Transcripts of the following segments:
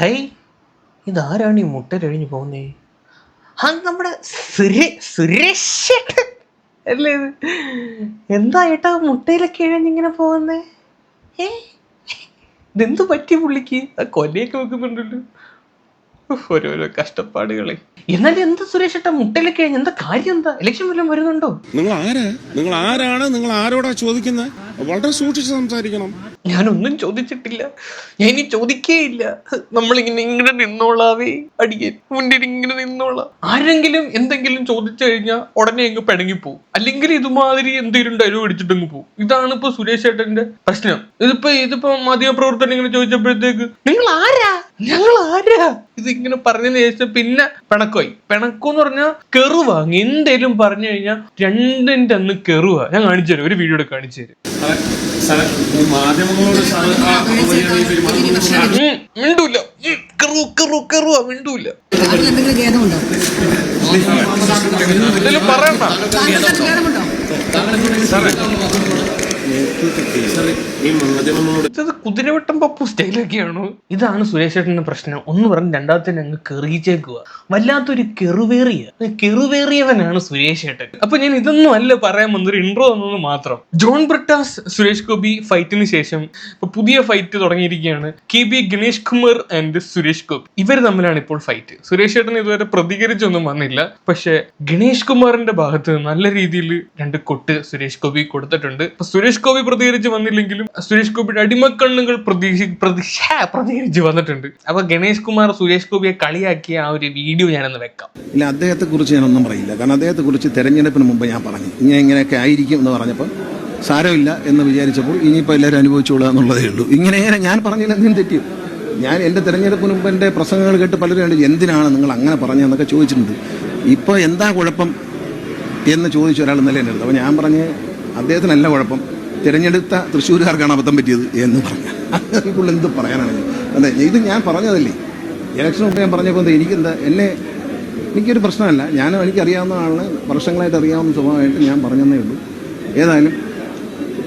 High ഇതാരാണ് ഈ മുട്ട കഴിഞ്ഞു പോകുന്നേ? ആ നമ്മുടെ സുരേ സുരേഷ്. അല്ലേ? ഇത് എന്താ ഏട്ടാ മുട്ടയിലൊക്കെ ഇഴഞ്ഞിങ്ങനെ പോകുന്നേ? ഏ ഇതെന്ത് പറ്റി പുള്ളിക്ക്? ആ കൊലയൊക്കെ വെക്കുന്നുണ്ടല്ലോ. ഓരോരോ കഷ്ടപ്പാടുകളെ. എന്നാലും എന്താ സുരേഷ് ഏട്ടാ മുട്ടയിലൊക്കെ ഇഴഞ്ഞ്? എന്താ കാര്യം എന്താ? ഇലക്ഷൻ വല്ലതും വരുന്നുണ്ടോ? നിങ്ങൾ ആരാ നിങ്ങൾ ആരാണ് നിങ്ങൾ ആരോടാ ചോദിക്കുന്നത് വളരെ സൂക്ഷിച്ച് സംസാരിക്കണം. ഞാനൊന്നും ചോദിച്ചിട്ടില്ല. ഞാൻ ഇനി ചോദിക്കേയില്ല. നമ്മളിങ്ങനെ ഇങ്ങനെ നിന്നോളാവേ. അടിയൻ മുന്നിൽ ഇങ്ങനെ നിന്നോളാം. ആരെങ്കിലും എന്തെങ്കിലും ചോദിച്ചു കഴിഞ്ഞാൽ ഉടനെ അങ്ങ് പിണങ്ങിപ്പോവും. അല്ലെങ്കിൽ ഇതുമാതിരി എന്തെങ്കിലും ഡയലോഗ് അടിച്ചിട്ടങ്ങ് പോകും ഇതാണ് ഇപ്പൊ സുരേഷ് ഏട്ടന്റെ പ്രശ്നം. ഇതിപ്പോ ഇതിപ്പോ മാധ്യമ പ്രവർത്തനം ഇങ്ങനെ ചോദിച്ചപ്പോഴത്തേക്ക് നിങ്ങൾ ആരാ? ഞങ്ങൾ ആരാ ഇതിങ്ങനെ പറഞ്ഞതിന് ശേഷം പിന്നെ പിണക്കോയി. പിണക്കം എന്ന് പറഞ്ഞാൽ കെറുവാങ് എന്തേലും പറഞ്ഞു കഴിഞ്ഞാൽ രണ്ടിന്റെ അന്ന് കെറുവാ ഞാൻ കാണിച്ചു തരും. ഒരു വീഡിയോ കാണിച്ചു തരും. മിണ്ടൂല. കെറു കെറു കെറുവ മിണ്ടൂല. എന്തെങ്കിലും പറയണ്ട ഖേദമുണ്ടോ ഈ മാധ്യമങ്ങളോട് ഇത് കുതിരവട്ടം പപ്പു സ്റ്റൈലൊക്കെയാണോ? ഇതാണ് സുരേഷ് ചേട്ടന്റെ പ്രശ്നം. ഒന്ന് പറഞ്ഞ് രണ്ടാമത്തെ അങ്ങ് കെറിയിച്ചേക്കുക. വല്ലാത്തൊരു കെറുവേറിയ. കെറുവേറിയവനാണ് സുരേഷ് ചേട്ടൻ അപ്പൊ ഞാൻ ഇതൊന്നും അല്ല പറയാൻ വന്നൊരു ഇൻട്രോ തന്നത് മാത്രം. ജോൺ ബ്രിട്ടാസ് സുരേഷ് ഗോപി ഫൈറ്റിന് ശേഷം ഇപ്പൊ പുതിയ ഫൈറ്റ് തുടങ്ങിയിരിക്കുകയാണ്. K B Ganesh Kumar and Suresh Gopi. ഇവർ തമ്മിലാണ് ഇപ്പോൾ ഫൈറ്റ്. സുരേഷ് ചേട്ടൻ ഇതുവരെ പ്രതികരിച്ചൊന്നും വന്നില്ല. പക്ഷെ ഗണേഷ് കുമാറിന്റെ ഭാഗത്ത് നല്ല രീതിയിൽ രണ്ട് കൊട്ട് സുരേഷ് ഗോപി കൊടുത്തിട്ടുണ്ട്. സുരേഷ് ഗോപി പ്രതികരിച്ച് വന്നില്ലെങ്കിലും സുരേഷ് ഗോപിയുടെ അടിമക്കണ്ണുകൾ പ്രതീക്ഷ പ്രതി ഛേ, പ്രതികരിച്ച് വന്നിട്ടുണ്ട്. അപ്പൊ ഗണേഷ് കുമാർ സുരേഷ് ഗോപിയെ കളിയാക്കിയ ആ ഒരു വീഡിയോ ഞാനൊന്ന് വെക്കാം. ഇല്ല അദ്ദേഹത്തെ കുറിച്ച് ഞാനൊന്നും പറയില്ല. കാരണം അദ്ദേഹത്തെ കുറിച്ച് തെരഞ്ഞെടുപ്പിന് മുമ്പ് ഞാൻ പറഞ്ഞു. ഇങ്ങനെ ഇങ്ങനെയൊക്കെ ആയിരിക്കും എന്ന് പറഞ്ഞപ്പോൾ സാരമില്ല എന്ന് വിചാരിച്ചപ്പോൾ ഇനിയിപ്പോൾ എല്ലാവരും അനുഭവിച്ചോളുക എന്നുള്ളതേ ഉള്ളൂ. ഇങ്ങനെ ഞാൻ പറഞ്ഞില്ല എന്തും തെറ്റി. ഞാൻ എന്റെ തെരഞ്ഞെടുപ്പിന് മുമ്പ് എന്റെ പ്രസംഗങ്ങൾ കേട്ട് പലരും കണ്ടു, എന്തിനാണ് നിങ്ങൾ അങ്ങനെ പറഞ്ഞതെന്നൊക്കെ ചോദിച്ചിട്ടുണ്ട്. ഇപ്പോൾ എന്താ കുഴപ്പം എന്ന് ചോദിച്ച ഒരാൾ ഇന്നലെ അപ്പോൾ ഞാൻ പറഞ്ഞ് അദ്ദേഹത്തിനല്ല കുഴപ്പം. തിരഞ്ഞെടുത്ത തൃശ്ശൂരുകാർക്കാണ് അബദ്ധം പറ്റിയത് എന്ന് പറഞ്ഞു. അതിനുള്ള എന്ത് പറയാനാണ്? അതെ ഇത് ഞാൻ പറഞ്ഞതല്ലേ? ഇലക്ഷൻ മുമ്പ് ഞാൻ പറഞ്ഞപ്പോൾ എന്താ എനിക്കെന്താ എന്നെ എനിക്കൊരു പ്രശ്നമല്ല. ഞാൻ എനിക്കറിയാവുന്ന ആളിന് വർഷങ്ങളായിട്ട് അറിയാവുന്ന സ്വഭാവമായിട്ട് ഞാൻ പറഞ്ഞതേ ഉള്ളൂ. ഏതായാലും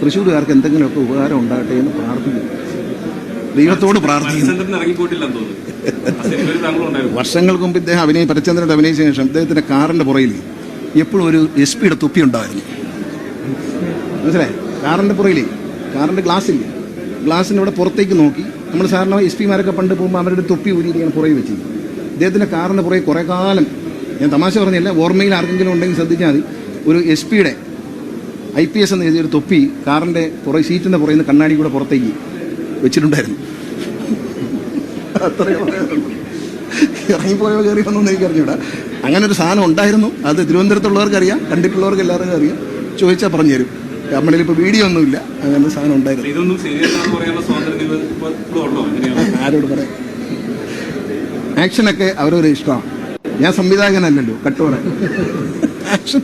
തൃശ്ശൂരുകാർക്ക് എന്തെങ്കിലുമൊക്കെ ഉപകാരം ഉണ്ടാകട്ടെ എന്ന് പ്രാർത്ഥിക്കുന്നു. ദൈവത്തോട് പ്രാർത്ഥിക്കുന്നു. വർഷങ്ങൾക്ക് മുമ്പ് ഇദ്ദേഹം അഭിനയ പരചന്ദ്രനോട് അഭിനയിച്ച ശേഷം ഇദ്ദേഹത്തിന്റെ കാറിന്റെ പുറയിൽ എപ്പോഴും ഒരു എസ് പിയുടെ തൊപ്പി ഉണ്ടായിരുന്നു. മനസ്സിലായി? കാറിന്റെ പുറയിലേ കാറിന്റെ ഗ്ലാസ്സില്ല? ഗ്ലാസ്സിന്റെ ഇവിടെ പുറത്തേക്ക് നോക്കി. നമ്മൾ സാധാരണ എസ് പിമാരൊക്കെ പണ്ട് പോകുമ്പോൾ അവരുടെ തൊപ്പി ഊരിയിരിക്കുകയാണ് പുറകെ വെച്ചത് അദ്ദേഹത്തിന്റെ കാറിന്റെ പുറകെ കുറേ കാലം ഞാൻ തമാശ പറഞ്ഞില്ല ഓർമ്മയിൽ ആർക്കെങ്കിലും ഉണ്ടെങ്കിൽ ശ്രദ്ധിച്ചാൽ മതി. ഒരു എസ് പിയുടെ ഐ പി എസ് എന്ന് എഴുതിയ ഒരു തൊപ്പി കാറിന്റെ പുറകെ സീറ്റിന്റെ പുറകിൽ നിന്ന് കണ്ണാടി കൂടെ പുറത്തേക്ക് വെച്ചിട്ടുണ്ടായിരുന്നു. അത്രയും ഇറങ്ങിപ്പോയോ കയറി വന്നൊന്നും എനിക്ക് അറിഞ്ഞൂടാ. അങ്ങനെ ഒരു സാധനം ഉണ്ടായിരുന്നു. അത് തിരുവനന്തപുരത്തുള്ളവർക്ക് അറിയാം കണ്ടിട്ടുള്ളവർക്ക് എല്ലാവർക്കും അറിയാം. ചോദിച്ചാൽ പറഞ്ഞു തരും. നമ്മളിൽ ഇപ്പോൾ വീഡിയോ ഒന്നുമില്ല. അങ്ങനത്തെ സാധനം ഉണ്ടായിരുന്നു ആരോട് പറയാം? ആക്ഷനൊക്കെ അവരൊരു ഇഷ്ടമാണ്. ഞാൻ സംവിധായകനല്ലല്ലോ കട്ടോറ ആക്ഷൻ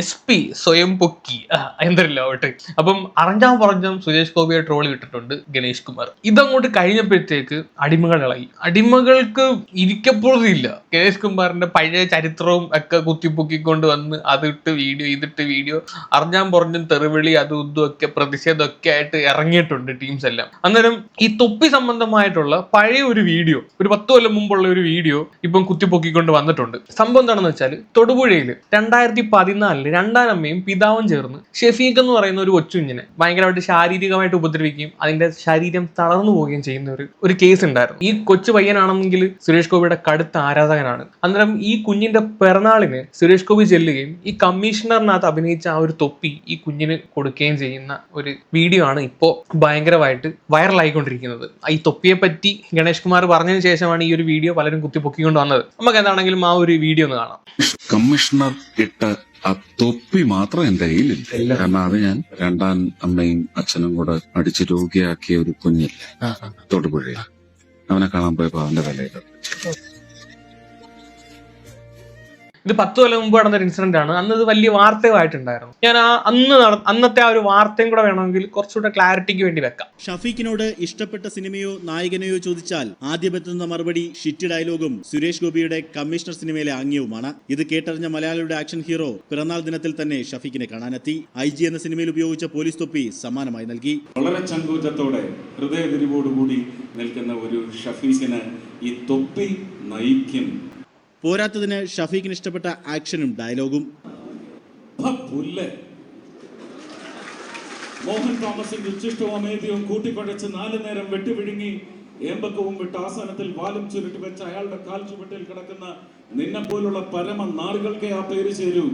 എസ് പി സ്വയം പൊക്കി. എന്തല്ലോ ആവട്ടെ അപ്പം അറിഞ്ഞാം പറഞ്ഞാം സുരേഷ് ഗോപിയെ ട്രോളി വിട്ടിട്ടുണ്ട് ഗണേഷ് കുമാർ. ഇതങ്ങോട്ട് കഴിഞ്ഞപ്പോഴത്തേക്ക് അടിമകൾ ഇളകി. അടിമകൾക്ക് ഇരിക്കപ്പോഴില്ല ഗണേഷ് കുമാറിന്റെ പഴയ ചരിത്രവും ഒക്കെ കുത്തിപ്പൊക്കിക്കൊണ്ട് വന്ന് അതിട്ട് വീഡിയോ ഇതിട്ട് വീഡിയോ അറിഞ്ഞാൻ പറഞ്ഞും തെറിവിളി അതും ഇതും ഒക്കെ പ്രതിഷേധമൊക്കെ ആയിട്ട് ഇറങ്ങിയിട്ടുണ്ട് ടീംസ് എല്ലാം. അന്നേരം ഈ തൊപ്പി സംബന്ധമായിട്ടുള്ള പഴയ ഒരു വീഡിയോ ഒരു പത്ത് കൊല്ലം മുമ്പുള്ള ഒരു വീഡിയോ ഇപ്പം കുത്തിപ്പൊക്കിക്കൊണ്ട് വന്നിട്ടുണ്ട്. സംഭവം എന്താണെന്ന് വെച്ചാൽ തൊടുപുഴയിൽ രണ്ടായിരത്തി പതിനാലിൽ രണ്ടാം അമ്മയും പിതാവും ചേർന്ന് ഷെഫീഖ് എന്ന് പറയുന്ന ഒരു കൊച്ചുഞ്ഞിനെ ഭയങ്കരമായിട്ട് ശാരീരികമായിട്ട് ഉപദ്രവിക്കുകയും അതിന്റെ ശരീരം തളർന്നു പോവുകയും ചെയ്യുന്ന ഒരു ഒരു കേസ് ഉണ്ടായിരുന്നു. ഈ കൊച്ചു പയ്യനാണെങ്കിൽ സുരേഷ് ഗോപിയുടെ കടുത്ത ആരാധകനാണ്. അന്നേരം ഈ കുഞ്ഞിന്റെ പിറന്നാളിന് സുരേഷ് ഗോപി ചെല്ലുകയും ഈ കമ്മീഷണറിനകത്ത് അഭിനയിച്ച ആ ഒരു തൊപ്പി ഈ കുഞ്ഞിന് കൊടുക്കുകയും ചെയ്യുന്ന ഒരു വീഡിയോ ആണ് ഇപ്പോൾ ഭയങ്കരമായിട്ട് വൈറലായിക്കൊണ്ടിരിക്കുന്നത്. ഈ തൊപ്പിയെ പറ്റി ഗണേഷ് കുമാർ പറഞ്ഞതിന് ശേഷമാണ് ഈ ഒരു വീഡിയോ പലരും കുത്തിപ്പൊക്കിക്കൊണ്ട് വന്നത്. നമുക്ക് എന്താണെങ്കിലും ആ ഒരു വീഡിയോ ഒന്ന് കാണാം. കമ്മീഷണർ ഇട്ട ആ തൊപ്പി മാത്രം എന്റെ കയ്യിലില്ല. കാരണം അത് ഞാൻ രണ്ടാം അമ്മയും അച്ഛനും കൂടെ അടിച്ച് രോഗിയാക്കിയ ഒരു കുഞ്ഞില്ലേ. തൊടുപുഴയിൽ. അവനെ കാണാൻ പോയപ്പോ അവന്റെ വിലയിൽ ഇത് പത്ത് കൊല്ലം മുമ്പ് നടന്ന ഒരു ഇൻസിഡന്റ് ആണ്. അന്ന് ഇത് വലിയ വാർത്തയായിട്ടുണ്ടായിരുന്നു ഞാൻ ആ അന്ന് നട- അന്നത്തെ ആ ഒരു വാർത്തയും കൂടെ വേണമെങ്കിൽ കുറച്ചുകൂടെ ക്ലാരിറ്റിക്ക് വേണ്ടി വെക്കാം. ഷഫീഖിനോട് ഇഷ്ടപ്പെട്ട സിനിമയോ നായകനെയോ ചോദിച്ചാൽ ആദ്യം ആദ്യമെത്തുന്ന മറുപടി ഷിറ്റ് ഡയലോഗും സുരേഷ് ഗോപിയുടെ കമ്മീഷണർ സിനിമയിലെ ആംഗ്യവുമാണ് ഇത് കേട്ടറിഞ്ഞ മലയാളിയുടെ ആക്ഷൻ ഹീറോ പിറന്നാൾ ദിനത്തിൽ തന്നെ ഷഫീഖിനെ കാണാനെത്തി. ഐ ജി എന്ന സിനിമയിൽ ഉപയോഗിച്ച പോലീസ് തൊപ്പി സമ്മാനമായി നൽകി. വളരെ ചങ്കൂറ്റത്തോടെ ഹൃദയവിരിവോടുകൂടി നിൽക്കുന്ന ഒരു ഷഫീഖിന് ഈ തൊപ്പി നയിക്കും പോരാത്തതിന് ഷഫീഖിന് ഇഷ്ടപ്പെട്ട ആക്ഷനും ഡയലോഗും. മോഹൻ തോമസിന്റെ ഉച്ചിഷ്ടവും അമേദ്യവും കൂട്ടിക്കുഴച്ച് നാലു നേരം വെട്ടിവിഴുങ്ങി ഏമ്പക്കവും വിട്ട് ആസനത്തിൽ വാലും ചുരുട്ടി വെച്ച് അയാളുടെ കാൽ ചുവട്ടിൽ കിടക്കുന്ന നിന്നെ പോലുള്ള പരമ നാറുകൾക്കേ ആ പേര് ചേരൂ.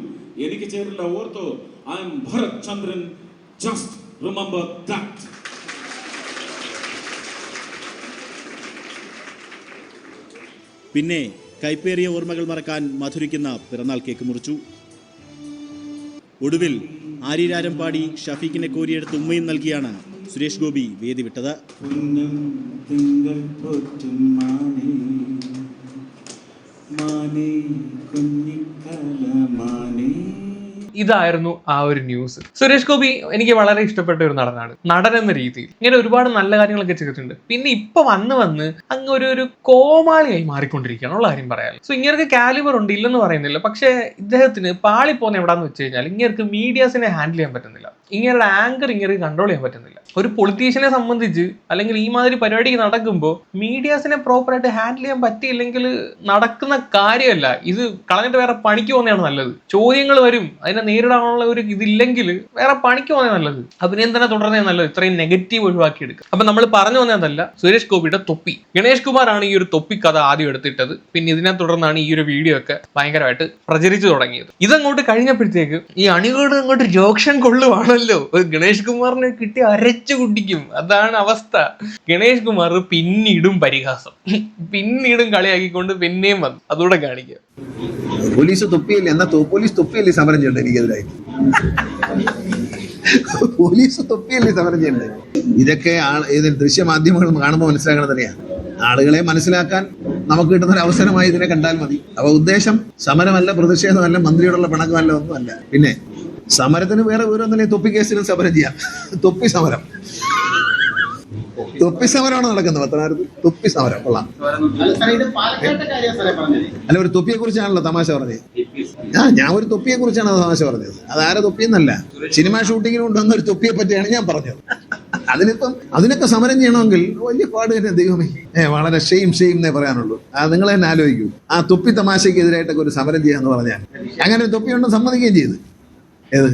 എനിക്ക് ചേരില്ല ortho. I am Bharat Chandran just remember that പിന്നെ കൈപ്പേറിയ ഓർമ്മകൾ മറക്കാൻ മധുരിക്കുന്ന പിറന്നാൾ കേക്ക് മുറിച്ചു. ഒടുവിൽ ആര്യരാരം പാടി ഷഫീഖിനെ കോരിയെടുത്ത് ഉമ്മയും നൽകിയാണ് സുരേഷ് ഗോപി വേദി വിട്ടത്. മാനേ കുഞ്ഞിക്കല മാനേ. ഇതായിരുന്നു ആ ഒരു ന്യൂസ് സുരേഷ് ഗോപി എനിക്ക് വളരെ ഇഷ്ടപ്പെട്ട ഒരു നടനാണ്. നടൻ എന്ന രീതിയിൽ. ഇങ്ങനെ ഒരുപാട് നല്ല കാര്യങ്ങളൊക്കെ ചെയ്തിട്ടുണ്ട്. പിന്നെ ഇപ്പൊ വന്ന് വന്ന് അങ്ങ് ഒരു ഒരു കോമാളിയായി മാറിക്കൊണ്ടിരിക്കുകയാണ്. ഉള്ള കാര്യം പറയാം. സോ ഇങ്ങനൊക്കെ കാലിബർ ഉണ്ട്. ഇല്ലെന്ന് പറയുന്നില്ല. പക്ഷേ ഇദ്ദേഹത്തിന് പാളി പോകുന്ന എവിടാന്ന് വെച്ച് കഴിഞ്ഞാൽ ഇങ്ങനക്ക് മീഡിയാസിനെ ഹാൻഡിൽ ചെയ്യാൻ പറ്റുന്നില്ല. ഇങ്ങനെയുള്ള ആങ്കർ ഇങ്ങനെ കൺട്രോൾ ചെയ്യാൻ പറ്റുന്നില്ല. ഒരു പൊളിറ്റീഷ്യനെ സംബന്ധിച്ച് അല്ലെങ്കിൽ ഈ മാതിരി പരിപാടി നടക്കുമ്പോൾ മീഡിയാസിനെ പ്രോപ്പറായിട്ട് ഹാൻഡിൽ ചെയ്യാൻ പറ്റിയില്ലെങ്കിൽ നടക്കുന്ന കാര്യമല്ല. ഇത് കളഞ്ഞിട്ട് വേറെ പണിക്ക് പോകുന്നതാണ് നല്ലത്. ചോദ്യങ്ങൾ വരും. അതിനെ നേരിടാനുള്ള ഒരു ഇതില്ലെങ്കിൽ വേറെ പണിക്ക് പോകുന്നതാണ് നല്ലത്. അഭിനയം തന്നെ തുടർന്നേ നല്ലത്. ഇത്രയും നെഗറ്റീവ് ഒഴിവാക്കി എടുക്കുക അപ്പൊ നമ്മൾ പറഞ്ഞു വന്നതല്ല സുരേഷ് ഗോപിയുടെ തൊപ്പി. ഗണേഷ് ആണ് ഈ ഒരു തൊപ്പി കഥ ആദ്യം എടുത്തിട്ടത്. പിന്നെ ഇതിനെ തുടർന്നാണ് ഈ ഒരു വീഡിയോ ഒക്കെ ഭയങ്കരമായിട്ട് പ്രചരിച്ചു തുടങ്ങിയത്. ഇതങ്ങോട്ട് കഴിഞ്ഞപ്പോഴത്തേക്ക് ഈ അണികളോട് അങ്ങോട്ട് ജോക്ഷൻ കൊള്ളുവാണല്ലോ. ഒരു ഗണേഷ് കുമാറിനെ കിട്ടി അരച്ചു കുട്ടിക്കും. അതാണ് അവസ്ഥ. ഗണേഷ് കുമാർ പിന്നീടും പരിഹാസം. പിന്നീടും കളിയാക്കിക്കൊണ്ട് പിന്നെയും വന്നു. അതുകൂടെ കാണിക്കുക പോലീസ് തൊപ്പിയല്ലേ? എന്നാ പോലീസ് തൊപ്പിയല്ലേ സമരം ചെയ്യണ്ടേ എനിക്കെതിരായി? പോലീസ് തൊപ്പിയല്ലേ സമരം ചെയ്യണ്ടേ ഇതൊക്കെ ഇത് ദൃശ്യമാധ്യമങ്ങൾ കാണുമ്പോൾ മനസ്സിലാക്കണം തന്നെയാ. ആളുകളെ മനസ്സിലാക്കാൻ നമുക്ക് കിട്ടുന്ന ഒരു അവസരമായി ഇതിനെ കണ്ടാൽ മതി. അപ്പൊ ഉദ്ദേശം സമരമല്ല പ്രതിഷേധമല്ല മന്ത്രിയോടുള്ള പിണക്കമല്ല ഒന്നുമല്ല. പിന്നെ സമരത്തിന് വേറെ വിവരം തന്നെ തൊപ്പി കേസിലും സമരം ചെയ്യാം. തൊപ്പി സമരം. തൊപ്പി സമരമാണ് നടക്കുന്നത് പത്തനാപുരത്ത് തൊപ്പി സമരം കൊള്ളാം. അല്ല ഒരു തൊപ്പിയെ കുറിച്ചാണല്ലോ തമാശ പറഞ്ഞത്. ആ ഞാൻ ഒരു തൊപ്പിയെ കുറിച്ചാണ് തമാശ പറഞ്ഞത്. അത് ആരെ തൊപ്പിയെന്നല്ല. സിനിമ ഷൂട്ടിങ്ങിന് കൊണ്ടുവന്ന ഒരു തൊപ്പിയെ പറ്റിയാണ് ഞാൻ പറഞ്ഞത്. അതിനിപ്പം അതിനൊക്കെ സമരം ചെയ്യണമെങ്കിൽ വലിയ പാട് തന്നെ ദൈവമേ. ഏ വളരെ ഷെയിം ഷെയിം എന്നേ പറയാനുള്ളൂ. ആ നിങ്ങൾ തന്നെ ആലോചിക്കൂ. ആ തൊപ്പി തമാശയ്ക്ക് എതിരായിട്ടൊക്കെ ഒരു സമരം ചെയ്യാന്ന് പറഞ്ഞാൽ. അങ്ങനെ ഒരു തൊപ്പി ഉണ്ടെന്ന് സമ്മതിക്കുകയും ചെയ്ത്. ഏത്?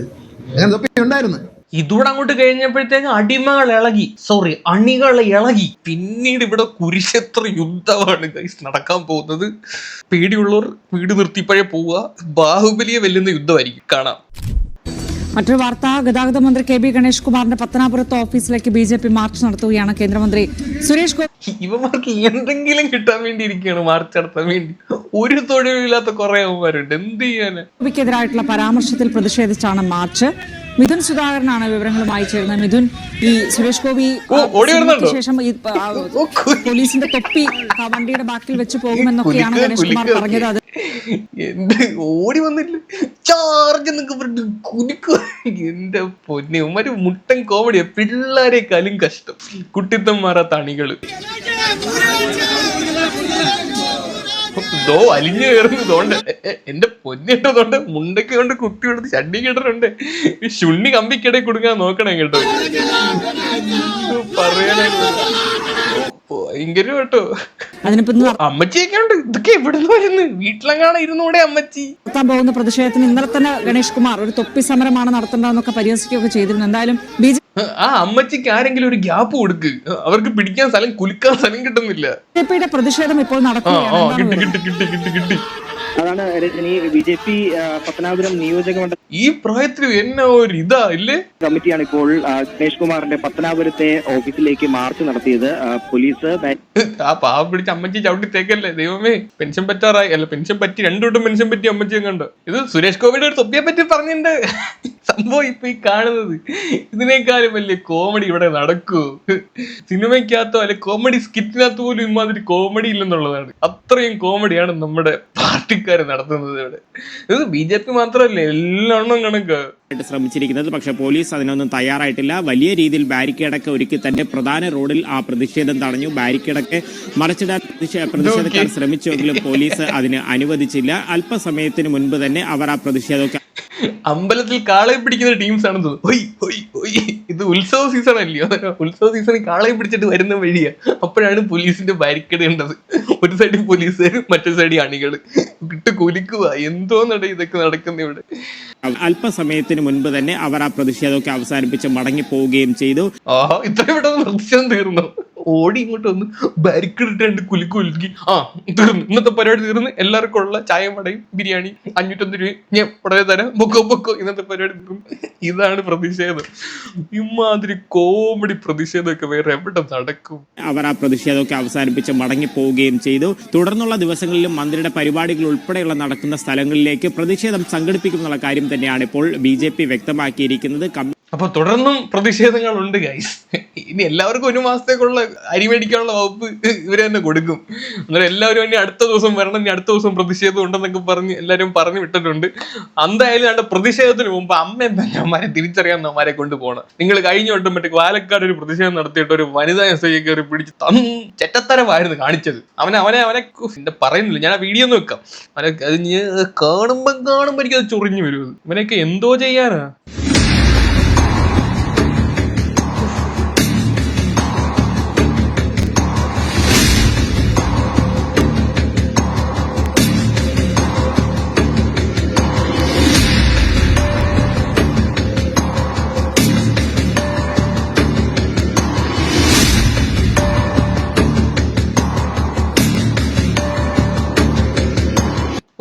അങ്ങനെ തൊപ്പി ഉണ്ടായിരുന്നു. ഇതൂടെ അങ്ങോട്ട് കഴിഞ്ഞപ്പോഴത്തേക്ക് അടിമകൾ ഇളകി. സോറി അണികൾ ഇളകി. പിന്നീട് ഇവിടെ കുരുക്ഷേത്ര യുദ്ധമാണ് നടക്കാൻ പോകുന്നത്. പേടിയുള്ളവർ വീട് നിർത്തിപ്പഴേ പോവുക. ബാഹുബലിയെ വെല്ലുന്ന യുദ്ധമായിരിക്കും. കാണാം. മറ്റൊരു വാർത്ത ഗതാഗത മന്ത്രി കെ ബി ഗണേഷ് കുമാറിന്റെ പത്തനാപുരത്ത് ഓഫീസിലേക്ക് ബി ജെ പി മാർച്ച് നടത്തുകയാണ് കേന്ദ്രമന്ത്രി സുരേഷ് ഗോപി ഇവന്മാർക്ക് എന്തെങ്കിലും കിട്ടാൻ വേണ്ടി ഇരിക്കുകയാണ് മാർച്ച് നടത്താൻ വേണ്ടി. ഒരു തൊഴിലില്ലാത്ത കുറെ അവന്മാരുണ്ട്. എന്ത് ചെയ്യാൻ ഗോപിക്കെതിരായിട്ടുള്ള പരാമർശത്തിൽ പ്രതിഷേധിച്ചാണ് മാർച്ച്. മിഥുൻ സുധാകരനാണ് വിവരങ്ങളുമായി ചേരുന്നത്. മിഥുൻ ഈ സുരേഷ് ഗോപി ശേഷം ഈ, പോലീസിന്റെ തൊപ്പി വണ്ടിയുടെ ബാക്കിൽ വെച്ച് പോകുമെന്നൊക്കെയാണ് ഗണേഷ് കുമാർ പറഞ്ഞത്. അത് എന്ത്? ഓടി വന്നില്ല. ചാർജ് എന്നൊക്കെ പറഞ്ഞിട്ട് കുലുക്കുക എന്റെ പൊന്നെ. ഉമ്മര് മുട്ടൻ കോമഡിയാ പിള്ളേരെക്കാളും കഷ്ടം. കുട്ടിത്തം മാറാ അണികൾ ദോ അലിഞ്ഞു കയറുന്നതുകൊണ്ട് എന്റെ പൊന്നിട്ടതുകൊണ്ട് മുണ്ടൊക്കെ കൊണ്ട് കുത്തി കൊടുത്ത് ചണ്ടി കിട്ടുന്നുണ്ട് ഈ ശുണ്ണി കമ്പിക്കിടെ കൊടുക്കാൻ നോക്കണേ കേട്ടോ പറയാനായിട്ട് ഭയങ്കര കേട്ടോ അമ്മച്ചിയൊക്കെ ഉണ്ട് ഇതൊക്കെ എവിടുന്ന് വരുന്നു? വീട്ടിലെങ്ങാണ് ഇരുന്നൂടെ അമ്മച്ചി. നടത്താൻ പോകുന്ന പ്രതിഷേധത്തിന് ഇന്നലെ തന്നെ ഗണേഷ് കുമാർ ഒരു തൊപ്പി സമരമാണ് നടത്തേണ്ടതെന്നൊക്കെ പരിഹസിക്കുകയൊക്കെ ചെയ്തിരുന്നു. എന്തായാലും ബി ജെ ആ അമ്മച്ചിക്ക് ആരെങ്കിലും ഒരു ഗ്യാപ്പ് കൊടുക്ക്. അവർക്ക് പിടിക്കാൻ സ്ഥലം കുലുക്കാൻ സ്ഥലം കിട്ടുന്നില്ല. ജെ പിയുടെ പ്രതിഷേധം ഇപ്പോൾ നടക്കുന്നു നടക്കുകയാണ് ആ എന്താണ് കിട്ടി വിവരം? കിട്ടി കിട്ടി കിട്ടി കിട്ടി. അതാണ് Rajani B J P Pathanapuram നിയോജക മണ്ഡലം ഈ പ്രായത്തിൽ എന്നെ ഒരു ഇതാ ഇല്ലേ? കമ്മിറ്റിയാണ് ഇപ്പോൾ ഗണേഷ് കുമാറിന്റെ പത്തനാപുരത്തെ ഓഫീസിലേക്ക് മാർച്ച് നടത്തിയത് പോലീസ് ആ പാവം പിടിച്ച അമ്മച്ചി ചവിട്ടി തേക്കല്ലേ? ദൈവമേ പെൻഷൻ പറ്റാറായി. അല്ല പെൻഷൻ പറ്റി രണ്ടു വട്ടം പെൻഷൻ പറ്റി അമ്മച്ചിയും കണ്ടു. ഇത് സുരേഷ് ഗോപിയുടെ ഒരു തൊപ്പിയെ പറ്റി പറഞ്ഞിട്ടുണ്ട്. സംഭവം ഇപ്പൊ ഈ കാണുന്നത്. ഇതിനേക്കാളും വലിയ കോമഡി ഇവിടെ നടക്കൂ. സിനിമയ്ക്കകത്തോ അല്ലെ കോമഡി സ്കിറ്റിനകത്ത് പോലും ഇമാതിരി കോമഡി ഇല്ലെന്നുള്ളതാണ്. അത്രയും കോമഡിയാണ് നമ്മുടെ പാർട്ടിക്കാർ നടത്തുന്നത് ഇവിടെ. ഇത് ബി ജെ പി മാത്രമല്ല എല്ലാം കണക്ക്. ശ്രമിച്ചിരിക്കുന്നത്. പക്ഷെ പോലീസ് അതിനൊന്നും തയ്യാറായിട്ടില്ല. വലിയ രീതിയിൽ ബാരിക്കേഡൊക്കെ ഒരുക്കി തന്റെ പ്രധാന റോഡിൽ ആ പ്രതിഷേധം തടഞ്ഞു. ബാരിക്കേഡൊക്കെ മറിച്ചിടാൻ പ്രതിഷേ- പ്രതിഷേധക്കാർ ശ്രമിച്ചുവെങ്കിലും പോലീസ് അതിന് അനുവദിച്ചില്ല. അല്പസമയത്തിന് മുൻപ് തന്നെ അവർ ആ പ്രതിഷേധമൊക്കെ അമ്പലത്തിൽ കാളയെ പിടിക്കുന്ന ടീംസ് ആണെന്ന് തോന്നുന്നു. ഇത് ഉത്സവ സീസൺ അല്ലയോ ഉത്സവ സീസണിൽ കാളയെ പിടിച്ചിട്ട് വരുന്ന വഴിയാ? അപ്പോഴാണ് പോലീസിന്റെ ബാരിക്കേഡ് കണ്ടത്. ഒരു സൈഡിൽ പോലീസ് മറ്റേ സൈഡിൽ അണികൾ. ഇട്ട് കുലിക്കുക. നട ഇതൊക്കെ നടക്കുന്ന ഇവിടെ. അല്പസമയത്തിന് മുൻപ് തന്നെ അവർ ആ പ്രതിഷേധമൊക്കെ അവസാനിപ്പിച്ച് മടങ്ങി പോവുകയും ചെയ്തു. ആഹാ ഇത്രയും പെട്ടെന്ന് പ്രതിഷേധം തീർന്നു? ഓടി ഇങ്ങോട്ട് വന്ന് ബാരിക്കേഡ് ഇട്ട് രണ്ട് കുലുക്ക് കുലുക്കി. ആ തീർന്നു. ഇന്നത്തെ പരിപാടി തീർന്ന്. എല്ലാവർക്കും ഉള്ള ചായ വടയും ബിരിയാണി അഞ്ഞൂറ്റൊന്ന് രൂപ. ഞാൻ ഉടനെ തരാം പൊക്കോ പൊക്കോ. ഇന്നത്തെ പരിപാടി തീർന്നു. ഇതാണ് പ്രതിഷേധം. ഇമാതിരി കോമഡി പ്രതിഷേധമൊക്കെ വേറെ എവിടെ നടക്കും? അവർ ആ പ്രതിഷേധമൊക്കെ അവസാനിപ്പിച്ച് മടങ്ങി പോവുകയും ചെയ്തു. തുടർന്നുള്ള ദിവസങ്ങളിലും മന്ത്രിയുടെ പരിപാടികൾ ഉൾപ്പെടെയുള്ള നടക്കുന്ന സ്ഥലങ്ങളിലേക്ക് പ്രതിഷേധം സംഘടിപ്പിക്കുമെന്നുള്ള കാര്യം തന്നെയാണ് ഇപ്പോൾ ബി വ്യക്തമാക്കിയിരിക്കുന്നത്. അപ്പൊ തുടർന്നും പ്രതിഷേധങ്ങൾ ഉണ്ട് ഗൈസ് ഇനി എല്ലാവർക്കും ഒരു മാസത്തേക്കുള്ള അരി മേടിക്കാനുള്ള വകുപ്പ് ഇവർ തന്നെ കൊടുക്കും. അന്നേരം എല്ലാവരും ഇനി അടുത്ത ദിവസം വരണം ഇനി അടുത്ത ദിവസം പ്രതിഷേധം ഉണ്ടെന്നൊക്കെ പറഞ്ഞ് എല്ലാവരും പറഞ്ഞു വിട്ടിട്ടുണ്ട്. എന്തായാലും രണ്ട് പ്രതിഷേധത്തിന് മുമ്പ് അമ്മയും അമ്മമാരെ തിരിച്ചറിയാൻ അമ്മമാരെ കൊണ്ടുപോകണം. നിങ്ങൾ കഴിഞ്ഞ വട്ടം മറ്റേ പാലക്കാട് ഒരു പ്രതിഷേധം നടത്തിയിട്ട് ഒരു വനിതാ എസ് ഐ കയറി പിടിച്ച് തന്ന് ചെറ്റത്തരമായിരുന്നു കാണിച്ചത്. അവനെ അവനെ അവനെ എന്റെ പറയുന്നില്ല ഞാൻ ആ വീഡിയോ ഒന്ന് വെക്കാം. അവനെ അത് കാണുമ്പോ എനിക്ക് അത് ചൊറിഞ്ഞു വരും. ഇവനൊക്കെ എന്തോ ചെയ്യാനാ?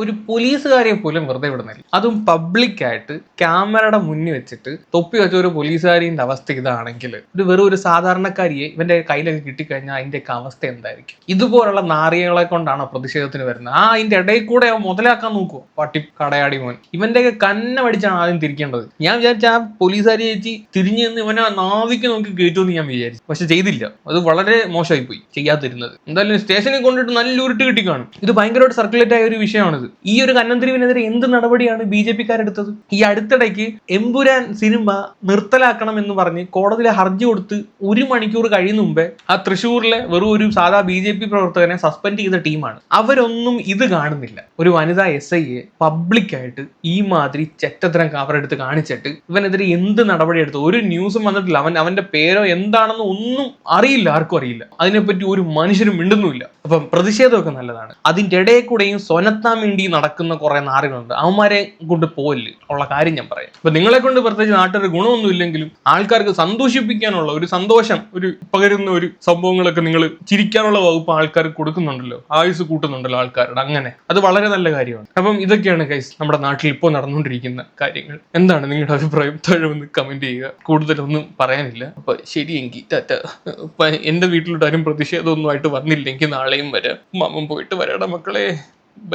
ഒരു പോലീസുകാരെ പോലും വെറുതെ വിടുന്നില്ല. അതും പബ്ലിക്കായിട്ട് ക്യാമറയുടെ മുന്നിൽ വെച്ചിട്ട് തൊപ്പി വെച്ച ഒരു പോലീസുകാരിന്റെ അവസ്ഥ ഇതാണെങ്കിൽ ഒരു വെറും ഒരു സാധാരണക്കാരിയെ ഇവന്റെ കയ്യിലൊക്കെ കിട്ടിക്കഴിഞ്ഞാൽ അതിന്റെയൊക്കെ അവസ്ഥ എന്തായിരിക്കും? ഇതുപോലുള്ള നാറികളെ കൊണ്ടാണ് പ്രതിഷേധത്തിന് വരുന്നത്. ആ അതിന്റെ ഇടയിൽ കൂടെ അവൻ മുതലാക്കാൻ നോക്കുക പട്ടി കടയാടി മോൻ. ഇവന്റെയൊക്കെ കന്നെ പഠിച്ചാണ് ആദ്യം തിരിക്കേണ്ടത്. ഞാൻ വിചാരിച്ച ആ പോലീസുകാരി ചേച്ചി തിരിഞ്ഞു നിന്ന് ഇവനെ നാവിക്ക് നോക്കി കയറ്റുമെന്ന് ഞാൻ വിചാരിച്ചു. പക്ഷെ ചെയ്തില്ല. അത് വളരെ മോശമായി പോയി ചെയ്യാതിരുന്നത്. എന്തായാലും സ്റ്റേഷനിൽ കൊണ്ടിട്ട് നല്ല ഉരുട്ട് കിട്ടി ഇത് ഭയങ്കരമായിട്ട് സർക്കുലേറ്റ് ആയ ഒരു വിഷയമാണിത്. ഈ ഒരു കന്നന്തിരിവിനെതിരെ എന്ത് നടപടിയാണ് ബി ജെ പിക്കാരെടുത്തത്? ഈ അടുത്തിടയ്ക്ക് എമ്പുരാൻ സിനിമ നിർത്തലാക്കണം എന്ന് പറഞ്ഞ് കോടതിയിലെ ഹർജി കൊടുത്ത് ഒരു മണിക്കൂർ കഴിയുന്ന മുമ്പേ ആ തൃശ്ശൂരിലെ വെറും ഒരു സാധാ ബി ജെ പി പ്രവർത്തകനെ സസ്പെൻഡ് ചെയ്ത ടീമാണ്. അവരൊന്നും ഇത് കാണുന്നില്ല. ഒരു വനിതാ എസ് ഐയെ പബ്ലിക്കായിട്ട് ഈ മാതിരി ചെറ്റത്തരം കവറെടുത്ത് കാണിച്ചിട്ട് ഇവനെതിരെ എന്ത് നടപടി എടുത്തു? ഒരു ന്യൂസും വന്നിട്ടില്ല. അവൻ അവന്റെ പേരോ എന്താണെന്ന് ഒന്നും അറിയില്ല. ആർക്കും അറിയില്ല. അതിനെപ്പറ്റി ഒരു മനുഷ്യരും മിണ്ടുന്നുമില്ല. അപ്പം പ്രതിഷേധമൊക്കെ നല്ലതാണ്. അതിന്റെ ഇടയിൽ കൂടെയും സ്വനത്താൻ വേണ്ടി നടക്കുന്ന കുറെ നാറുകളുണ്ട്. അവന്മാരെ കൊണ്ട് പോയില്ല ഉള്ള കാര്യം ഞാൻ പറയാം. അപ്പൊ നിങ്ങളെ കൊണ്ട് പ്രത്യേകിച്ച് നാട്ടിൽ ഗുണമൊന്നും ഇല്ലെങ്കിലും ആൾക്കാർക്ക് സന്തോഷിപ്പിക്കാനുള്ള ഒരു സന്തോഷം ഒരു പകരുന്ന ഒരു സംഭവങ്ങളൊക്കെ നിങ്ങൾ ചിരിക്കാനുള്ള വകുപ്പ് ആൾക്കാർക്ക് കൊടുക്കുന്നുണ്ടല്ലോ. ആയുസ് കൂട്ടുന്നുണ്ടല്ലോ ആൾക്കാരുടെ അങ്ങനെ. അത് വളരെ നല്ല കാര്യമാണ്. അപ്പം ഇതൊക്കെയാണ് കൈസ് നമ്മുടെ നാട്ടിൽ ഇപ്പോൾ നടന്നുകൊണ്ടിരിക്കുന്ന കാര്യങ്ങൾ. എന്താണ് നിങ്ങളുടെ അഭിപ്രായം? താഴെ ഒന്ന് കമന്റ് ചെയ്യുക. കൂടുതലൊന്നും പറയാനില്ല. അപ്പൊ ശരിയെങ്കിൽ ടാറ്റ. എന്റെ വീട്ടിലോട്ട് ആരും പ്രതിഷേധമൊന്നും ആയിട്ട് വന്നില്ലെങ്കിൽ നാളെയും വരാം. മാമൻ പോയിട്ട് വരാടാ മക്കളെ.